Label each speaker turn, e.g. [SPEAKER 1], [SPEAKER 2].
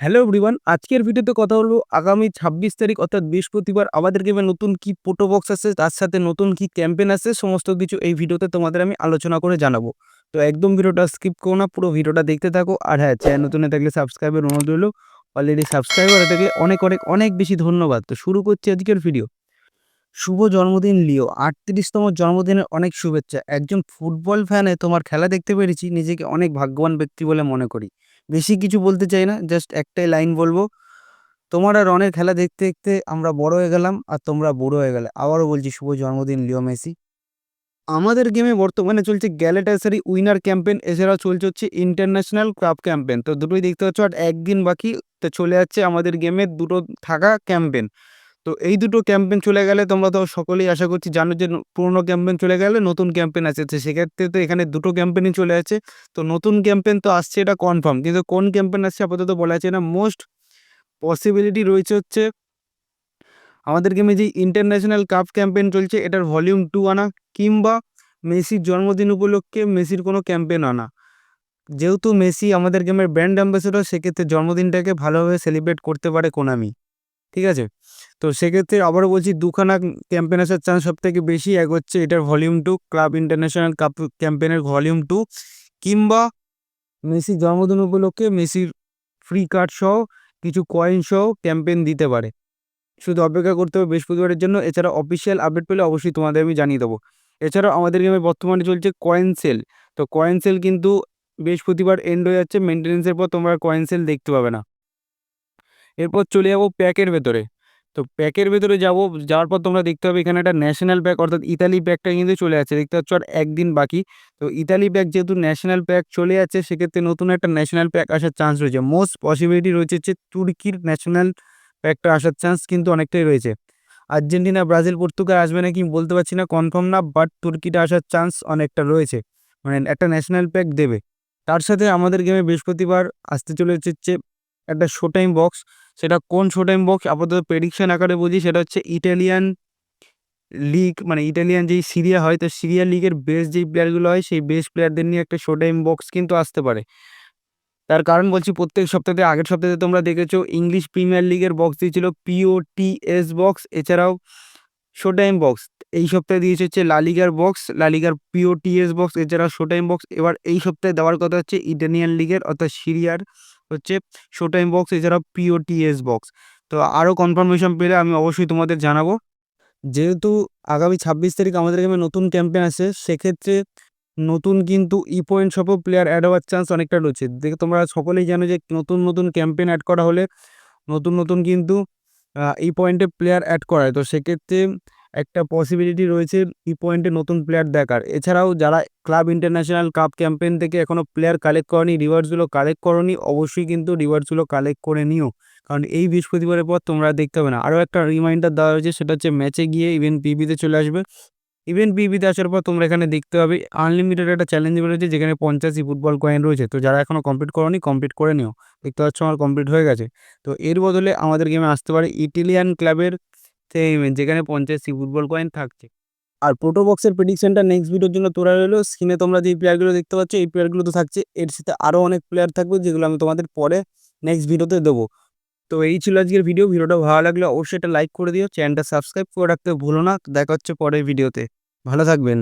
[SPEAKER 1] Hello everyone আজকের ভিডিওতে কথা হলো আগামী ছাব্বিশ তারিখ অর্থাৎ বৃহস্পতিবার। আমাদের গেমে নতুন কি পোটো বক্স আছে, তার সাথে নতুন কি ক্যাম্পেন আছে, সমস্ত কিছু এই ভিডিওতে তোমাদের আমি আলোচনা করে জানাব। তো একদম ভিডিওটা স্কিপ করো না, পুরো ভিডিওটা দেখতে থাকো। আর হ্যাঁ চ্যানেল নতুন থাকলে সাবস্ক্রাইবের অনুরোধ রইল। অলরেডি সাবস্ক্রাইব করে থাকলে অনেক অনেক অনেক বেশি ধন্যবাদ। তো শুরু করছি আজকের ভিডিও শুভ জন্মদিন, লিও। আটত্রিশতম জন্মদিনের অনেক শুভেচ্ছা। একজন ফুটবল ফ্যানে তোমার খেলা দেখতে পেরেছি, নিজেকে অনেক ভাগ্যবান ব্যক্তি বলে মনে করি। বেশি কিছু বলতে চাই না জাস্ট একটাই লাইন বলব। তোমার আর রনের খেলা দেখতে দেখতে আমরা বড় হয়ে গেলাম আর তোমরা বুড়ো হয়ে গেলে। আবারও বলছি, শুভ জন্মদিন, লিও মেসি। আমাদের গেমে বর্তমানে চলছে গ্যালেটাসারি উইনার ক্যাম্পেন এছাড়াও চলছে হচ্ছে ইন্টারন্যাশনাল ক্লাব ক্যাম্পেন তো দুটোই দেখতে পাচ্ছ আর একদিন বাকি, তো চলে যাচ্ছে আমাদের গেমে দুটো থাকা ক্যাম্পেন তো এই দুটো ক্যাম্পেন চলে গেলে তোমরা তো সকলেই আশা করছি জানো যে পুরোনো ক্যাম্পেন চলে গেলে নতুন ক্যাম্পেন আছে তো সেক্ষেত্রে তো এখানে দুটো ক্যাম্পেনই চলে আছে তো নতুন ক্যাম্পেন তো আসছে, এটা কনফার্ম কিন্তু কোন ক্যাম্পেন আসছে আপাতত বলা যাচ্ছে না। মোস্ট পসিবিলিটি রয়েছে হচ্ছে আমাদের গেমে যে ইন্টারন্যাশনাল কাপ ক্যাম্পেন চলছে, এটার ভলিউম টু আনা কিংবা মেসির জন্মদিন উপলক্ষে মেসির কোনো ক্যাম্পেন আনা। যেহেতু মেসি আমাদের গেমের ব্র্যান্ড অ্যাম্বাসেডর সেক্ষেত্রে জন্মদিনটাকে ভালোভাবে সেলিব্রেট করতে পারে কোনামি। ঠিক আছে? তো সেক্ষেত্রে আবারও বলছি দুখানা ক্যাম্পেন আসার চান্স সব থেকে বেশি। এক হচ্ছে এটার volume two club international cup ক্যাম্পেনের volume two কিংবা মেসির জন্মদিন উপলক্ষে মেসির ফ্রি কার্ড সহ কিছু কয়েন সহ ক্যাম্পেন দিতে পারে। শুধু অপেক্ষা করতে হবে বৃহস্পতিবারের জন্য। এছাড়া অফিসিয়াল আপডেট পেলে অবশ্যই তোমাদের আমি জানিয়ে দেবো। এছাড়াও আমাদের গেমে বর্তমানে চলছে কয়েন সেল তো কয়েন সেল কিন্তু বৃহস্পতিবার এন্ড হয়ে যাচ্ছে। মেনটেন্যান্সের পর তোমরা কয়েন সেল দেখতে পাবে না। এরপর চলে যাব প্যাকের ভেতরে। তো প্যাকের ভেতরে যাব, যাওয়ার পর তোমরা দেখতে পাবে এখানে একটা ন্যাশনাল প্যাক অর্থাৎ ইতালি প্যাকটা কিন্তু চলে যাচ্ছে দেখতে পাচ্ছ আর একদিন বাকি। তো ইতালি প্যাক যেহেতু ন্যাশনাল প্যাক চলে যাচ্ছে সেক্ষেত্রে নতুন একটা ন্যাশনাল প্যাক আসার চান্স রয়েছে। মোস্ট পসিবিলিটি রয়েছে হচ্ছে তুর্কির ন্যাশনাল প্যাকটা আসার চান্স কিন্তু অনেকটাই রয়েছে। আর্জেন্টিনা, ব্রাজিল, পর্তুগাল আসবে নাকি বলতে পারছি না কনফার্ম না বাট তুর্কিটা আসার চান্স অনেকটা রয়েছে। মানে একটা ন্যাশনাল প্যাক দেবে। তার সাথে আমাদের গেমে বৃহস্পতিবার আসতে চলেছে হচ্ছে একটা শো টাইম বক্স সেটা কোন শো টাইম বক্স আপাতত প্রেডিকশন আকারে বুঝি সেটা হচ্ছে ইটালিয়ান লিগ মানে ইটালিয়ান যেই সিরিয়া হয়, তো সিরিয়া লিগের বেস্ট যেই প্লেয়ারগুলো হয়, সেই বেস্ট প্লেয়ারদের নিয়ে একটা শো টাইম বক্স কিন্তু আসতে পারে। তার কারণ বলছি প্রত্যেক সপ্তাহে, আগের সপ্তাহে তোমরা দেখেছ ইংলিশ প্রিমিয়ার লিগের বক্স দিয়েছিল পিওটিএস বক্স এছাড়াও শো টাইম বক্স এই সপ্তাহে দিয়েছে হচ্ছে লালিগার বক্স লালিগার পিওটিএস বক্স এছাড়াও শো টাইম বক্স এবার এই সপ্তাহে দেওয়ার কথা হচ্ছে ইটালিয়ান লিগের অর্থাৎ সিরিয়ার হচ্ছে শো টাইম বক্স এছাড়াও পিওটিএস বক্স তো আরও কনফার্মেশন পেলে আমি অবশ্যই তোমাদের জানাব। যেহেতু আগামী ছাব্বিশ তারিখ আমাদের গেমে নতুন ক্যাম্পেন আছে সেক্ষেত্রে নতুন কিন্তু ই পয়েন্ট শপও প্লেয়ার অ্যাড হওয়ার চান্স অনেকটা রয়েছে। দেখে তোমরা সকলেই জানো যে নতুন নতুন ক্যাম্পেন অ্যাড করা হলে নতুন নতুন কিন্তু ই পয়েন্টে প্লেয়ার অ্যাড করায়। তো সেক্ষেত্রে একটা পসিবিলিটি রয়েছে ই পয়েন্টে নতুন প্লেয়ার দেখার। এছাড়াও যারা ক্লাব ইন্টারন্যাশনাল কাপ ক্যাম্পেন থেকে এখনও প্লেয়ার কালেক্ট করনি রিওয়ার্ডসগুলো কালেক্ট করনি, অবশ্যই কিন্তু রিওয়ার্ডসগুলো কালেক্ট করে নিও। কারণ এই বৃহস্পতিবারের পর তোমরা দেখতে হবে না। আরও একটা রিমাইন্ডার দেওয়া হয়েছে, সেটা হচ্ছে ম্যাচে গিয়ে ইভেন্ট পিবিতে চলে আসবে। ইভেন্ট পিবিতে আসার পর তোমরা এখানে দেখতে পাবে আনলিমিটেড একটা চ্যালেঞ্জ রয়েছে, যেখানে পঞ্চাশি ফুটবল কয়েন রয়েছে। তো যারা এখনও কমপ্লিট করনি কমপ্লিট করে নিও। দেখতে পাচ্ছ আমার কমপ্লিট হয়ে গেছে। তো এর বদলে আমাদের গেমে আসতে পারে ইটালিয়ান ক্লাবের যেখানে পঞ্চাশটি ফুটবল কয়েন থাকছে। আর প্রোটো বক্সের প্রেডিকশনটা নেক্সট ভিডিওর জন্য তোরা রইল স্ক্রিনে তোমরা যে প্লেয়ারগুলো দেখতে পাচ্ছ, এই প্লেয়ারগুলো তো থাকছে। এর সাথে আরও অনেক প্লেয়ার থাকবে, যেগুলো আমি তোমাদের পরে নেক্সট ভিডিওতে দেবো। তো এই ছিল আজকের ভিডিও ভিডিওটা ভালো লাগলে অবশ্যই এটা লাইক করে দিও চ্যানেলটা সাবস্ক্রাইব করে রাখতে ভুলো না। দেখা হচ্ছে পরের ভিডিওতে ভালো থাকবেন।